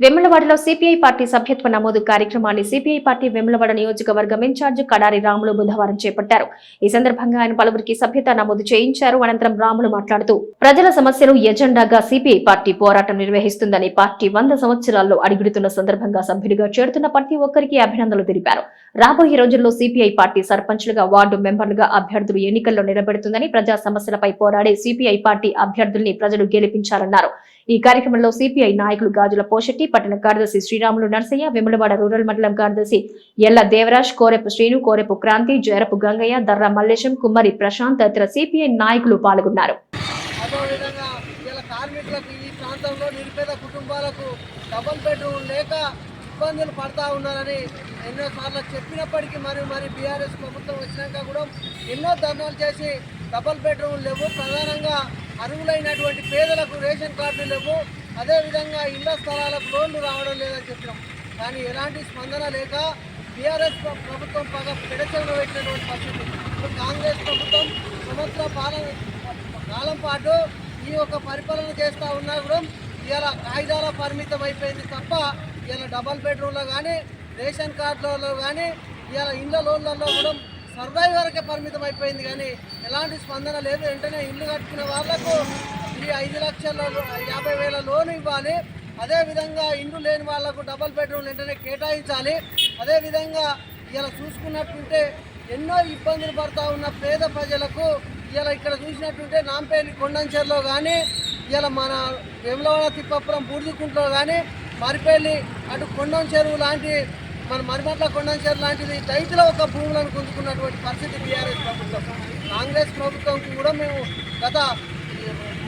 వెమ్లవాడలో CPI party సభ్యత్వ నమోదు కార్యక్రమాన్ని సిపిఐ పార్టీ వెమ్లవాడ నియోజకవర్గం ఇన్ఛార్జ్ కడారి రాములు బుధవారం చేపట్టారు. ఈ సందర్భంగా ఆయన పలువురికి సభ్యత నమోదు చేయించారు. అనంతరం రాములు మాట్లాడుతూ ప్రజల సమస్యలు ఎజెండాగా సిపిఐ పార్టీ పోరాటం నిర్వహిస్తుందని పార్టీ వంద సంవత్సరాల్లో అడుగుడుతున్న సందర్భంగా సభ్యుడిగా చేరుతున్న ప్రతి ఒక్కరికి అభినందనలు తెలిపారు. రాబోయే రోజుల్లో సిపిఐ పార్టీ సర్పంచ్లుగా వార్డు మెంబర్లుగా అభ్యర్థులు ఎన్నికల్లో నిలబెడుతుందని ప్రజా సమస్యలపై పోరాడే సిపిఐ పార్టీ అభ్యర్థుల్ని ప్రజలు గెలిపించారన్నారు ఈ కార్యక్రమంలో సిపిఐ నాయకులు గాజుల పోషెట్టి పట్టణ కార్యదర్శి శ్రీరాములు నర్సయ్య విమలవాడ రూరల్ మండలం కార్యదర్శి ఎల్ల దేవరాజ్ కోరెపు శ్రీను కోరెపు క్రాంతి జయరపు గంగయ్య దర్రా మల్లేశం కుమ్మరి ప్రశాంత్ తదితర సిపిఐ నాయకులు పాల్గొన్నారు. అదేవిధంగా ఇలా కార్మికులకు ఈ ప్రాంతంలో నిరుపేద కుటుంబాలకు డబుల్ బెడ్రూమ్ లేక ఇబ్బందులు పడతా ఉన్నారని ఎన్నోసార్లు చెప్పినప్పటికీ మరి మరి బీఆర్ఎస్ ప్రభుత్వం వచ్చినాక కూడా ఎన్నో ధర్నాలు చేసి డబుల్ బెడ్రూమ్ లేవు. ప్రధానంగా అర్హులైనటువంటి పేదలకు రేషన్ కార్డులు లేవు. అదేవిధంగా ఇళ్ళ స్థలాలకు లోన్లు రావడం లేదని చెప్పినాం కానీ ఎలాంటి స్పందన లేక బీఆర్ఎస్ ప్రభుత్వం పగ పెడచెవిన పెట్టినటువంటి పరిస్థితి. ఇప్పుడు కాంగ్రెస్ ప్రభుత్వం సంవత్సర పాలన కాలం పాటు ఈ యొక్క పరిపాలన చేస్తూ ఉన్నా కూడా ఇలా కాగితాల పరిమితం అయిపోయింది తప్ప ఇలా డబల్ బెడ్రూమ్లో కానీ రేషన్ కార్డులలో కానీ ఇలా ఇళ్ళ లోన్లలో కూడా సర్వైవ్ వరకే పరిమితం అయిపోయింది. కానీ ఎలాంటి స్పందన లేదు. వెంటనే ఇల్లు కట్టుకునే వాళ్ళకు ఐదు లక్షల యాభై వేల లోన్ ఇవ్వాలి. అదేవిధంగా ఇండ్లు లేని వాళ్ళకు డబల్ బెడ్రూమ్ వెంటనే కేటాయించాలి. అదేవిధంగా ఇలా చూసుకున్నట్టుంటే ఎన్నో ఇబ్బందులు పడతా ఉన్న పేద ప్రజలకు ఇలా ఇక్కడ చూసినట్టుంటే నాంపేలి కొండంచెర్లో కానీ ఇలా మన వేములవాడ తిప్పపురం బూడిదికుంటలో కానీ మరిపేలి అటు కొండం చెరువు లాంటి మన మరిమట్ల కొండం చెరువు లాంటిది రైతుల ఒక భూములను గుంజుకున్నటువంటి పరిస్థితి బీఆర్ఎస్ ప్రభుత్వం. కాంగ్రెస్ ప్రభుత్వంకి కూడా మేము గత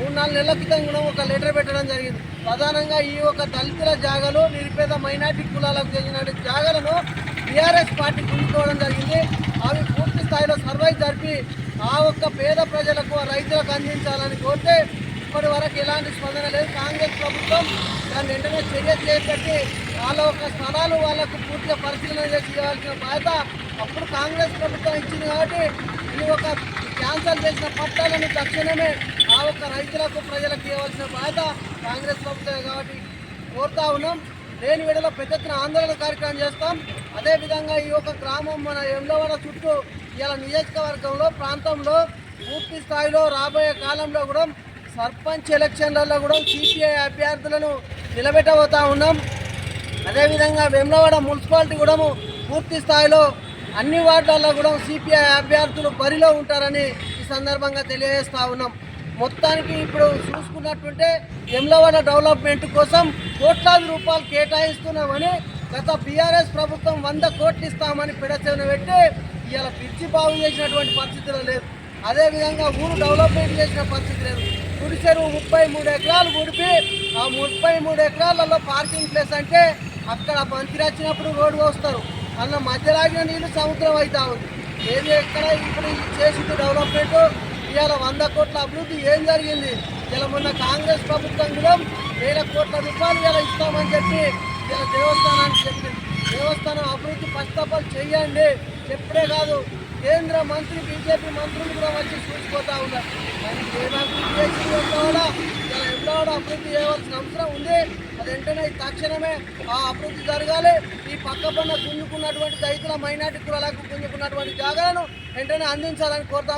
మూడు నాలుగు నెలల క్రితం కూడా ఒక లెటర్ పెట్టడం జరిగింది. ప్రధానంగా ఈ ఒక దళితుల జాగాలు నిరుపేద మైనార్టీ కులాలకు చెందిన జాగాలను టీఆర్ఎస్ పార్టీ గుంజుకోవడం జరిగింది. అవి పూర్తి స్థాయిలో సర్వై జరిపి ఆ ఒక్క పేద ప్రజలకు రైతులకు అందించాలని కోరితే ఇప్పటి వరకు ఎలాంటి స్పందన లేదు. కాంగ్రెస్ ప్రభుత్వం దాన్ని వెంటనే చర్య చేపట్టి వాళ్ళ యొక్క స్థలాలు వాళ్ళకు పూర్తిగా పరిశీలన చేసి ఇవ్వాల్సిన బాధ్యత అప్పుడు కాంగ్రెస్ ప్రభుత్వం ఇచ్చింది కాబట్టి ఈ ఒక క్యాన్సల్ చేసిన పట్టాలను తక్షణమే ఆ ఒక్క రైతులకు ప్రజలకు ఇవ్వాల్సిన బాధ్యత కాంగ్రెస్ ప్రభుత్వమే కాబట్టి కోరుతా ఉన్నాం. లేని విడలో పెద్ద ఎత్తున ఆందోళన కార్యక్రమం చేస్తాం. అదేవిధంగా ఈ యొక్క గ్రామం మన ఎమ్లవాడ చుట్టూ ఇలా నియోజకవర్గంలో ప్రాంతంలో పూర్తి స్థాయిలో రాబోయే కాలంలో కూడా సర్పంచ్ ఎలక్షన్లలో కూడా సిపిఐ అభ్యర్థులను నిలబెట్టబోతా ఉన్నాం. అదేవిధంగా వెమ్లవాడ మున్సిపాలిటీ కూడా పూర్తి స్థాయిలో అన్ని వార్డులలో కూడా సిపిఐ అభ్యర్థులు బరిలో ఉంటారని ఈ సందర్భంగా తెలియజేస్తా ఉన్నాం. మొత్తానికి ఇప్పుడు చూసుకున్నట్టుంటే ఎమ్లవాడ డెవలప్మెంట్ కోసం కోట్లాది రూపాయలు కేటాయిస్తున్నామని గత బీఆర్ఎస్ ప్రభుత్వం వంద కోట్లు ఇస్తామని పిడచెవిన పెట్టి ఇవాళ పిచ్చి బాగు చేసినటువంటి పరిస్థితులు లేదు అదేవిధంగా ఊరు డెవలప్మెంట్ చేసిన పరిస్థితి లేదు. గుడి చెరువు ముప్పై మూడు ఎకరాలు గుడిపి ఆ ముప్పై మూడు ఎకరాలలో పార్కింగ్ ప్లేస్ అంటే అక్కడ మంత్రి వచ్చినప్పుడు రోడ్డు వస్తారు అన్న మధ్యలాగిన నీళ్ళు సముద్రం అవుతా ఉంది. ఏది ఎక్కడ ఇప్పుడు చేసింది డెవలప్మెంట్? ఇవాళ వంద కోట్ల అభివృద్ధి ఏం జరిగింది? ఇలా మొన్న కాంగ్రెస్ ప్రభుత్వం కూడా వేల కోట్ల రూపాయలు ఇలా ఇస్తామని చెప్పి ఇలా దేవస్థానానికి చెప్పింది. దేవస్థానం అభివృద్ధి ఫస్ట్ ఆఫ్ ఆల్ చేయండి చెప్పడే కాదు కేంద్ర మంత్రి బీజేపీ మంత్రులు కూడా వచ్చి చూసిపోతా ఉన్నారు. కానీ ఏం అభివృద్ధి చేసింది ఇలా ఎంతవాడా అభివృద్ధి చేయవలసిన అవసరం ఉంది? అది వెంటనే తక్షణమే ఆ అభివృద్ధి జరగాలి. ఈ పక్క పన్న గుంజుకున్నటువంటి రైతుల మైనార్టీ కులాలకు గుంజుకున్నటువంటి జాగాలను వెంటనే అందించాలని కోరుతా